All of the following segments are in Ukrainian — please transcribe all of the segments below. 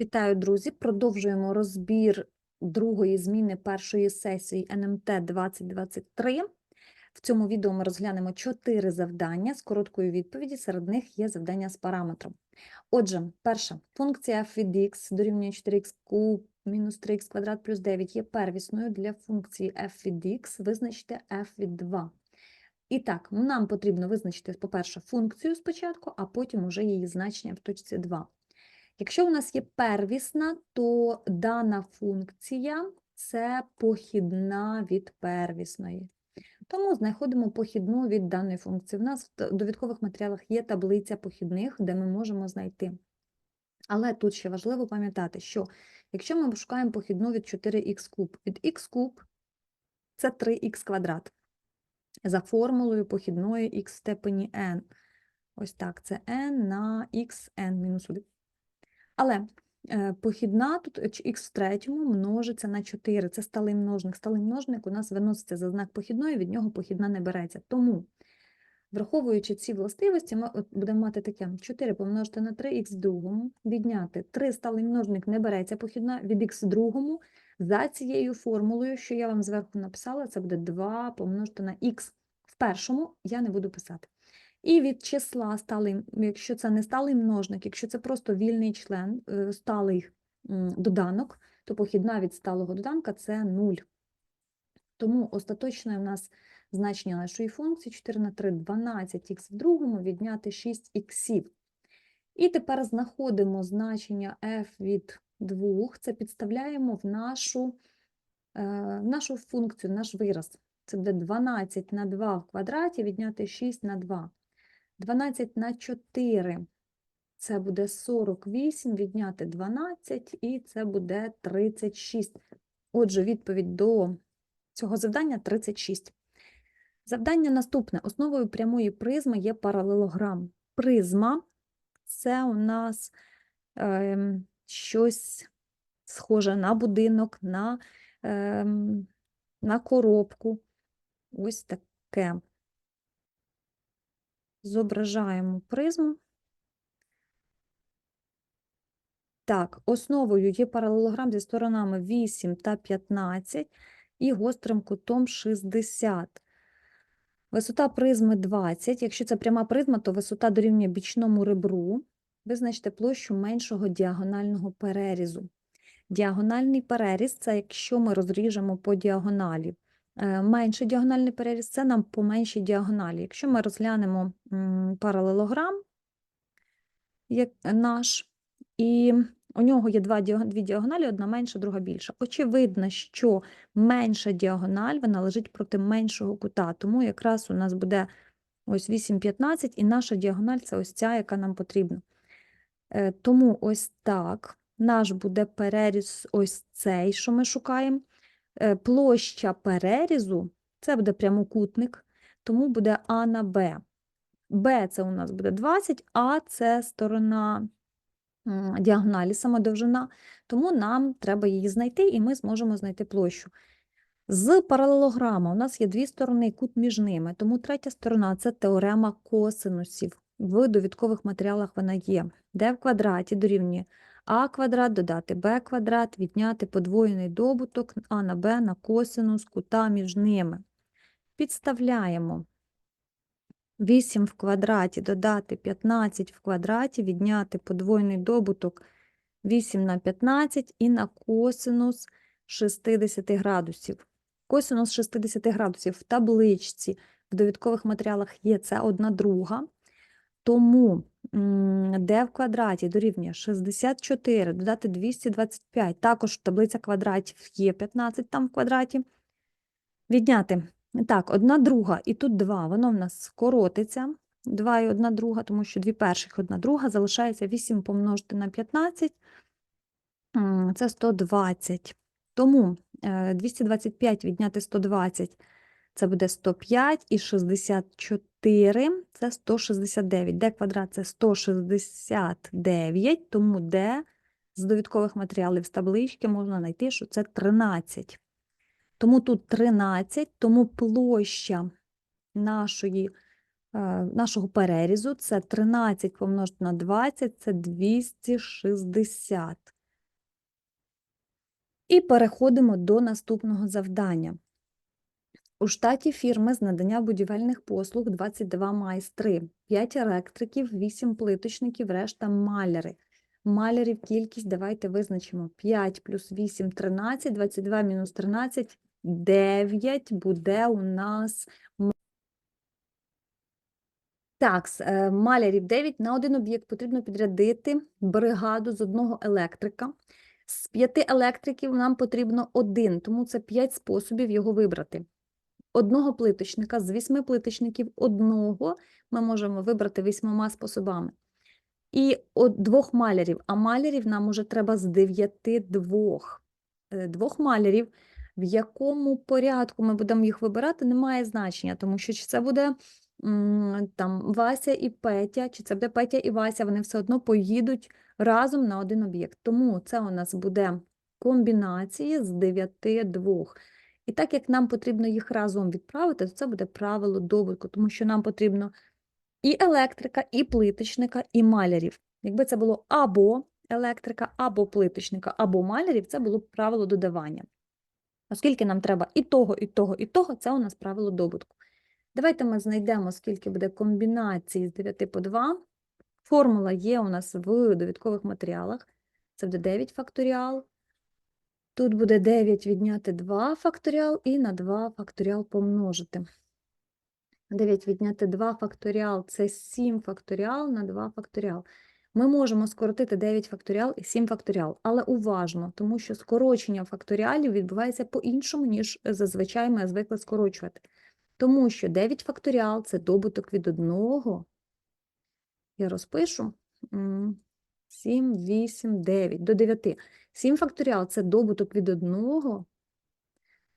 Вітаю, друзі! Продовжуємо розбір другої зміни першої сесії НМТ 2023. В цьому відео ми розглянемо чотири завдання з короткою відповіді. Серед них є завдання з параметром. Отже, перша функція f від x дорівнює 4х куб мінус 3х квадрат плюс 9 є первісною для функції f від x. Визначте f від 2. І так, нам потрібно визначити, по-перше, функцію спочатку, а потім уже її значення в точці 2. Якщо у нас є первісна, то дана функція це похідна від первісної. Тому знаходимо похідну від даної функції. У нас в довідкових матеріалах є таблиця похідних, де ми можемо знайти. Але тут ще важливо пам'ятати, що якщо ми шукаємо похідну від 4х куб, від х куб це 3х квадрат. За формулою похідної х в степені n. Ось так, це n на xn мінус 1. Але е, похідна тут х в третьому множиться на 4. Це сталий множник. Сталий множник у нас виноситься за знак похідної, від нього похідна не береться. Тому, враховуючи ці властивості, ми будемо мати таке 4 помножити на 3х в другому, відняти 3 сталий множник не береться похідна від х в другому. За цією формулою, що я вам зверху написала, це буде 2 помножити на х в першому, я не буду писати. І від числа сталий, якщо це не сталий множник, якщо це просто вільний член, е, сталий доданок, то похідна від сталого доданка це 0. Тому остаточне у нас значення нашої функції 4 на 3 – 12х в другому, відняти 6 іксів. І тепер знаходимо значення f від 2, це підставляємо в нашу, е, в нашу функцію, наш вираз. Це буде 12 на 2 в квадраті, відняти 6 на 2. 12 на 4 це буде 48, відняти 12, і це буде 36. Отже, відповідь до цього завдання 36. Завдання наступне. Основою прямої призми є паралелограм. Призма це у нас ем, щось схоже на будинок, на, ем, на коробку. Ось таке. Зображаємо призму. Так, основою є паралелограм зі сторонами 8 та 15 і гострим кутом 60. Висота призми 20. Якщо це пряма призма, то висота дорівнює бічному ребру. Визначте площу меншого діагонального перерізу. Діагональний переріз це якщо ми розріжемо по діагоналі. Е, Менший діагональний переріз це нам по меншій діагоналі. Якщо ми розглянемо паралелограм, як наш, і у нього є два, дві діагоналі, одна менша, друга більша. Очевидно, що менша діагональ вона лежить проти меншого кута, тому якраз у нас буде ось 8,15, і наша діагональ це ось ця, яка нам потрібна. Е, Тому ось так наш буде переріз ось цей, що ми шукаємо. Е, Площа перерізу це буде прямокутник, тому буде А на Б. Б це у нас буде 20, А це сторона діагоналі, сама довжина, тому нам треба її знайти, і ми зможемо знайти площу. З паралелограма у нас є дві сторони, кут між ними, тому третя сторона це теорема косинусів. В довідкових матеріалах вона є, де в квадраті дорівнює а квадрат додати b квадрат, відняти подвоєний добуток а на b на косинус кута між ними. Підставляємо 8 в квадраті додати 15 в квадраті, відняти подвоєний добуток 8 на 15 і на косинус 60 градусів. Косинус 60 градусів в табличці в довідкових матеріалах є це одна друга. Тому d в квадраті дорівнює 64, додати 225, також таблиця квадратів є 15 там в квадраті. Відняти. Так, одна друга, і тут 2, воно в нас скоротиться. 2 і одна друга, тому що дві перших, одна друга, залишається 8 помножити на 15, це 120. Тому е, 225 відняти 120 це буде 105 і 64 це 169. Д квадрат це 169, тому Д з довідкових матеріалів з таблички можна знайти, що це 13. Тому тут 13, тому площа нашої, е, нашого перерізу це 13 помножити на 20, це 260. І переходимо до наступного завдання. У штаті фірми з надання будівельних послуг 22 майстри, 5 електриків, 8 плиточників, решта маляри. Малярів кількість давайте визначимо 5 плюс 8 – 13, 22 мінус 13 – 9 буде у нас так, е, малярів 9. На один об'єкт потрібно підрядити бригаду з одного електрика. З п'яти електриків нам потрібно один, тому це 5 способів його вибрати. Одного плиточника з вісьми плиточників одного ми можемо вибрати вісьмома способами. І от двох малярів, а малярів нам уже треба з дев'яти двох. Е, Двох малярів, в якому порядку ми будемо їх вибирати, не має значення, тому що чи це буде там Вася і Петя, чи це буде Петя і Вася, вони все одно поїдуть разом на один об'єкт. Тому це у нас буде комбінації з дев'яти двох. І так як нам потрібно їх разом відправити, то це буде правило добутку, тому що нам потрібно і електрика, і плиточника, і малярів. Якби це було або електрика, або плиточника, або малярів, це було б правило додавання. Оскільки нам треба і того, і того, і того, це у нас правило добутку. Давайте ми знайдемо, скільки буде комбінацій з 9 по 2. Формула є у нас в довідкових матеріалах. Це буде 9 факторіал. Тут буде 9 відняти 2 факторіал і на 2 факторіал помножити. 9 відняти 2 факторіал – це 7 факторіал на 2 факторіал. Ми можемо скоротити 9 факторіал і 7 факторіал, але уважно, тому що скорочення факторіалів відбувається по-іншому, ніж зазвичай ми звикли скорочувати. Тому що 9 факторіал – це добуток від 1. Я розпишу. М, 7, 8, 9, до 9. 7 факторіал – це добуток від 1,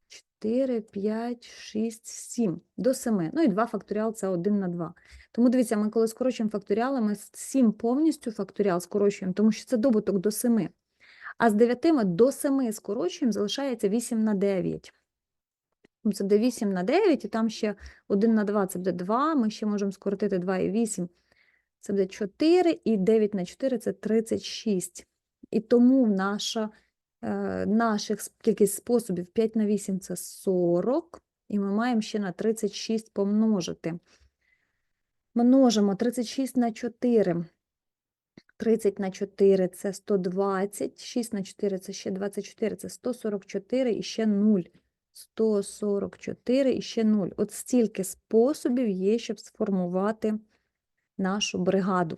4, 5, 6, 7, до 7. Ну і 2 факторіал – це 1 на 2. Тому дивіться, ми коли скорочуємо факторіали, ми 7 повністю факторіал скорочуємо, тому що це добуток до 7. А з 9 ми до 7 скорочуємо, залишається 8 на 9. Ну, Це буде 8 на 9, і там ще 1 на 2 – це буде 2, ми ще можемо скоротити 2 і 8. Це буде 4, і 9 на 4 – це 36. І тому наша, е, наших кількість способів 5 на 8 – це 40, і ми маємо ще на 36 помножити. Множимо 36 на 4. 30 на 4 – це 120, 6 на 4 – це ще 24, це 144 і ще 0. 144 і ще 0. От стільки способів є, щоб сформувати нашу бригаду.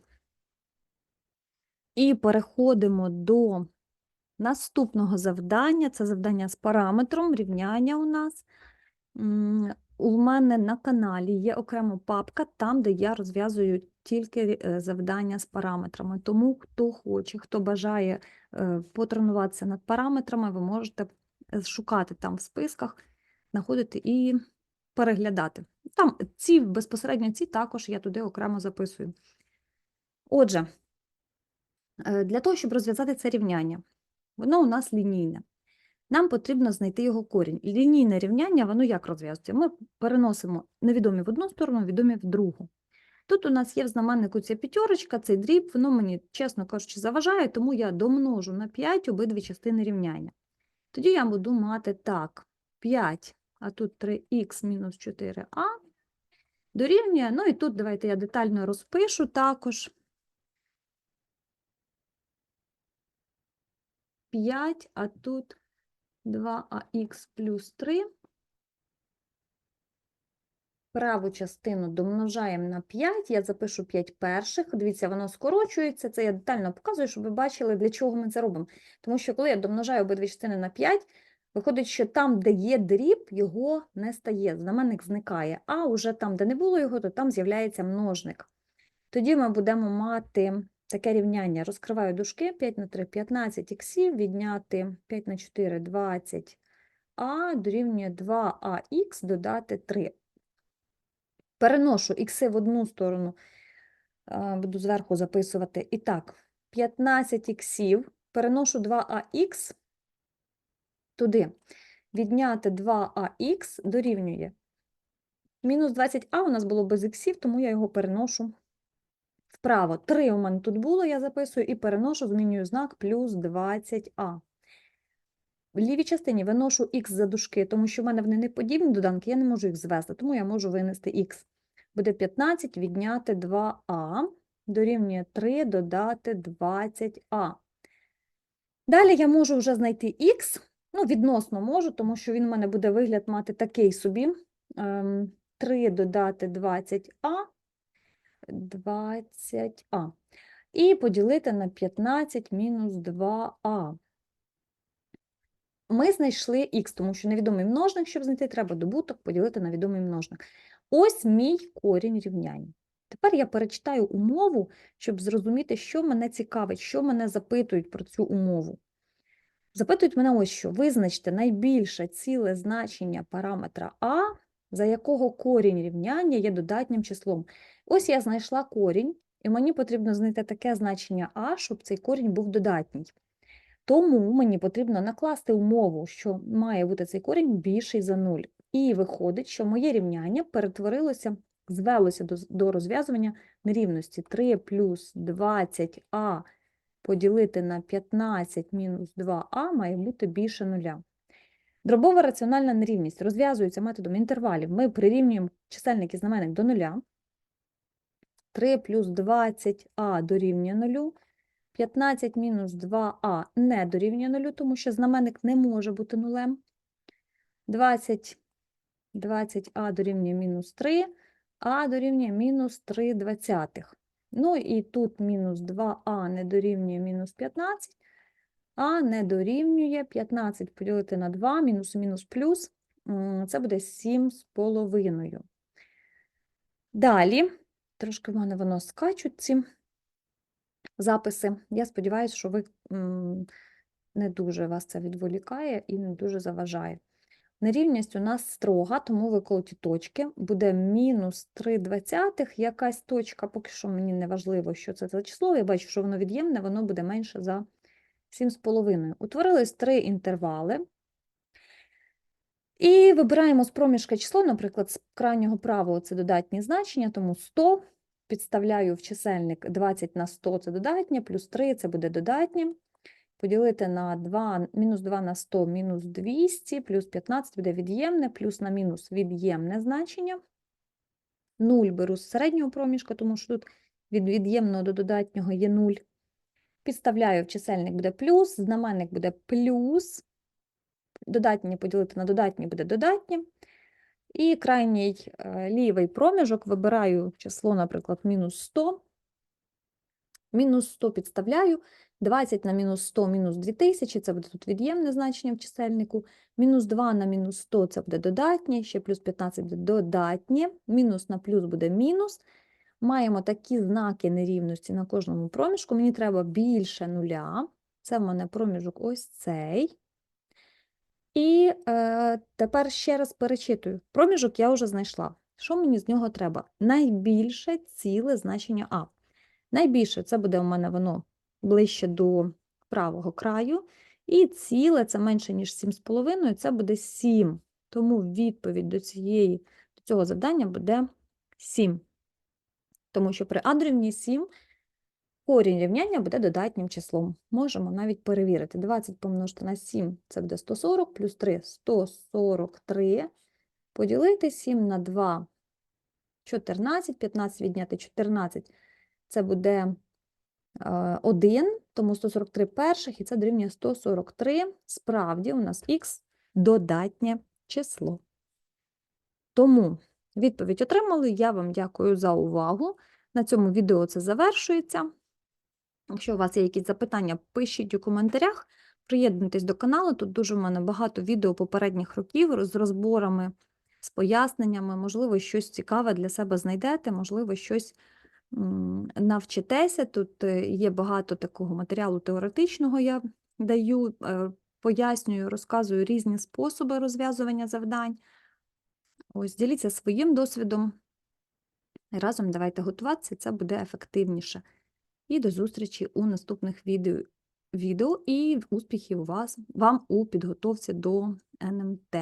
І переходимо до наступного завдання. Це завдання з параметром, рівняння у нас. У мене на каналі є окрема папка, там, де я розв'язую тільки е, завдання з параметрами. Тому хто хоче, хто бажає е, потренуватися над параметрами, ви можете шукати там в списках, знаходити і переглядати. Там ці безпосередньо ці також я туди окремо записую. Отже, е, для того, щоб розв'язати це рівняння, воно у нас лінійне. Нам потрібно знайти його корінь. Лінійне рівняння, воно як розв'язується? Ми переносимо невідомі в одну сторону, відомі в другу. Тут у нас є в знаменнику ця п'ятерочка, цей дріб, воно мені, чесно кажучи, заважає, тому я домножу на 5 обидві частини рівняння. Тоді я буду мати так, 5, а тут 3х мінус 4а дорівнює, ну і тут давайте я детально розпишу також. 5, а тут 2ах плюс 3. Праву частину домножаємо на 5, я запишу 5 перших, дивіться, воно скорочується, це я детально показую, щоб ви бачили, для чого ми це робимо. Тому що коли я домножаю обидві частини на 5, виходить, що там, де є дріб, його не стає, знаменник зникає, а уже там, де не було його, то там з'являється множник. Тоді ми будемо мати таке рівняння. Розкриваю дужки, 5 на 3 – 15 іксів, відняти 5 на 4 – 20, а дорівнює 2ах додати 3. Переношу ікси в одну сторону, буду зверху записувати. І так, 15 іксів, переношу 2ах туди. Відняти 2ах дорівнює. Мінус 20а у нас було без іксів, тому я його переношу вправо. 3 у мене тут було, я записую, і переношу, змінюю знак, плюс 20а. в лівій частині виношу х за дужки, тому що в мене вони не подібні доданки, я не можу їх звести, тому я можу винести х. Буде 15 відняти 2а, дорівнює 3 додати 20а. Далі я можу вже знайти х, ну, відносно можу, тому що він у мене буде вигляд мати такий собі. ем, 3 додати 20а, 20а. І поділити на 15 мінус 2а. Ми знайшли х, тому що невідомий множник, щоб знайти, треба добуток поділити на відомий множник. Ось мій корінь рівняння. Тепер я перечитаю умову, щоб зрозуміти, що мене цікавить, що мене запитують про цю умову. Запитують мене ось що. Визначте найбільше ціле значення параметра а, за якого корінь рівняння є додатнім числом. Ось я знайшла корінь, і мені потрібно знайти таке значення а, щоб цей корінь був додатній. Тому мені потрібно накласти умову, що має бути цей корінь більший за 0. І виходить, що моє рівняння перетворилося, звелося до, до розв'язування нерівності 3 плюс 20а поділити на 15 мінус 2а має бути більше нуля. Дробова раціональна нерівність розв'язується методом інтервалів. Ми прирівнюємо чисельник і знаменник до нуля. 3 плюс 20а дорівнює нулю. 15 мінус 2а не дорівнює нулю, тому що знаменник не може бути нулем. 20, 20а дорівнює мінус 3, а дорівнює мінус 3 двадцятих. Ну і тут мінус 2а не дорівнює мінус 15, а не дорівнює 15 поділити на 2, мінус мінус плюс, це буде 7 з половиною. Далі, трошки в мене воно скачуть ці записи. Я сподіваюся, що ви не дуже вас це відволікає і не дуже заважає. Нерівність у нас строга, тому виколоті точки. Буде мінус 3 двадцятих, якась точка, поки що мені не важливо, що це за число. Я бачу, що воно від'ємне, воно буде менше за 7,5. Утворились три інтервали. І вибираємо з проміжка число, наприклад, з крайнього правого це додатні значення, тому 100. Підставляю в чисельник 20 на 100 це додатнє, плюс 3 це буде додатнє. Поділити на 2, мінус 2 на 100, мінус 200, плюс 15 буде від'ємне, плюс на мінус від'ємне значення. 0 беру з середнього проміжка, тому що тут від від'ємного до додатнього є 0. Підставляю в чисельник буде плюс, знаменник буде плюс. Додатнє поділити на додатнє буде додатнє. І крайній е, лівий проміжок вибираю число, наприклад, мінус 100. Мінус 100 підставляю, 20 на мінус 100 мінус 2000, це буде тут від'ємне значення в чисельнику. Мінус 2 на мінус 100 це буде додатнє, ще плюс 15 буде додатнє, мінус на плюс буде мінус. Маємо такі знаки нерівності на кожному проміжку. Мені треба більше нуля. Це в мене проміжок ось цей. І е, тепер ще раз перечитую. Проміжок я вже знайшла. Що мені з нього треба? Найбільше ціле значення А. Найбільше це буде у мене воно ближче до правого краю. І ціле це менше, ніж 7,5, це буде 7. Тому відповідь до, цієї, до цього завдання буде 7. Тому що при А дорівнює 7 корінь рівняння буде додатнім числом. Можемо навіть перевірити. 20 помножити на 7 це буде 140, плюс 3 143. Поділити 7 на 2 14, 15 відняти 14 це буде 1, тому 143 перших, і це дорівнює 143. Справді, у нас х додатнє число. Тому відповідь отримали. Я вам дякую за увагу. На цьому відео це завершується. Якщо у вас є якісь запитання, пишіть у коментарях. Приєднуйтесь до каналу. Тут дуже в мене багато відео попередніх років з розборами, з поясненнями. Можливо, щось цікаве для себе знайдете, можливо, щось навчитеся. Тут е, є багато такого матеріалу теоретичного я даю, е, пояснюю, розказую різні способи розв'язування завдань. Ось, діліться своїм досвідом. Разом давайте готуватися, це буде ефективніше. І до зустрічі у наступних відео, відео і успіхів у вас, вам у підготовці до НМТ.